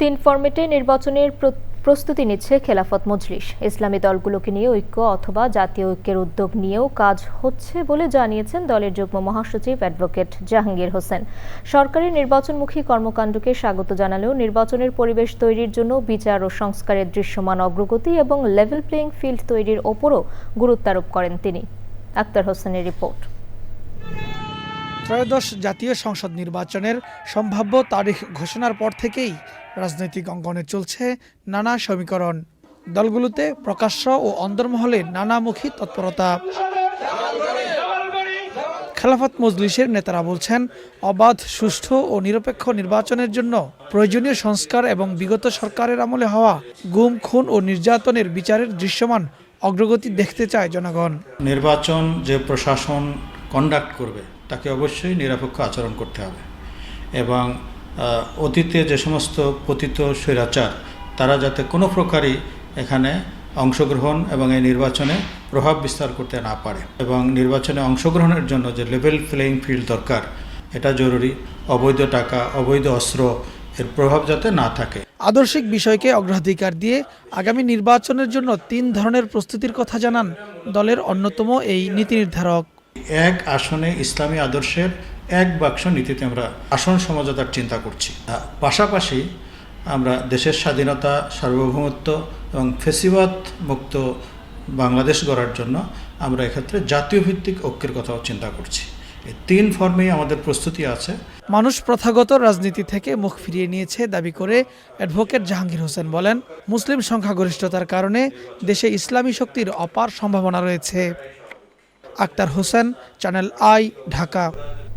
তিন ফরম্যাটে নির্বাচনের প্রস্তুতি নিচ্ছে খেলাফত মজলিস। ইসলামী দলগুলোকে নিয়ে ঐক্য অথবা জাতীয় ঐক্যের উদ্যোগ নিয়েও কাজ হচ্ছে বলে জানিয়েছেন দলের যুগ্ম মহাসচিব অ্যাডভোকেট জাহাঙ্গীর হোসেন। সরকারি নির্বাচনমুখী কর্মকাণ্ডকে স্বাগত জানালেও নির্বাচনের পরিবেশ তৈরির জন্য বিচার ও সংস্কারের দৃশ্যমান অগ্রগতি এবং লেভেল প্লেয়িং ফিল্ড তৈরির ওপরও গুরুত্ব আরোপ করেন তিনি। আক্তার হোসেনের রিপোর্ট। ত্রয়োদশ জাতীয় সংসদ নির্বাচনের সম্ভাব্য তারিখ ঘোষণার পর থেকেই রাজনৈতিক অঙ্গনে চলছে নানা সমীকরণ। দলগুলোতে প্রকাশ্য ও অন্দরমহলে নানামুখী তৎপরতা। খেলাফত মজলিসের নেতারা বলছেন, অবাধ, সুষ্ঠু ও নিরপেক্ষ নির্বাচনের জন্য প্রয়োজনীয় সংস্কার এবং বিগত সরকারের আমলে হওয়া গুম, খুন ও নির্যাতনের বিচারের দৃশ্যমান অগ্রগতি দেখতে চায় জনগণ। নির্বাচন যে প্রশাসন কন্ডাক্ট করবে তাকে অবশ্যই নিরপেক্ষ আচরণ করতে হবে। এবং অতীতে যে সমস্ত পতিত স্বৈরাচার, তারা যাতে কোনো প্রকারই এখানে অংশগ্রহণ এবং এই নির্বাচনে প্রভাব বিস্তার করতে না পারে এবং নির্বাচনে অংশগ্রহণের জন্য যে লেভেল প্লেয়িং ফিল্ড দরকার, এটা জরুরি। অবৈধ টাকা, অবৈধ অস্ত্র, এর প্রভাব যাতে না থাকে। আদর্শিক বিষয়কে অগ্রাধিকার দিয়ে আগামী নির্বাচনের জন্য তিন ধরনের প্রস্তুতির কথা জানান দলের অন্যতম এই নীতি নির্ধারক। এক আসনে ইসলামী আদর্শের এক বাক্স নীতিতে আমরা আসন সমঝোতার চিন্তা করছি। পাশাপাশি আমরা দেশের স্বাধীনতা, সার্বভৌমত্ব এবং ফেসিবাদ মুক্ত বাংলাদেশ গড়ার জন্য আমরা এক্ষেত্রে জাতীয় ভিত্তিক ঐক্যের কথাও চিন্তা করছি। এই তিন ফর্মেই আমাদের প্রস্তুতি আছে। মানুষ প্রথাগত রাজনীতি থেকে মুখ ফিরিয়ে নিয়েছে দাবি করে অ্যাডভোকেট জাহাঙ্গীর হোসেন বলেন, মুসলিম সংখ্যাগরিষ্ঠতার কারণে দেশে ইসলামী শক্তির অপার সম্ভাবনা রয়েছে। Akhtar Hossain channel I Dhaka.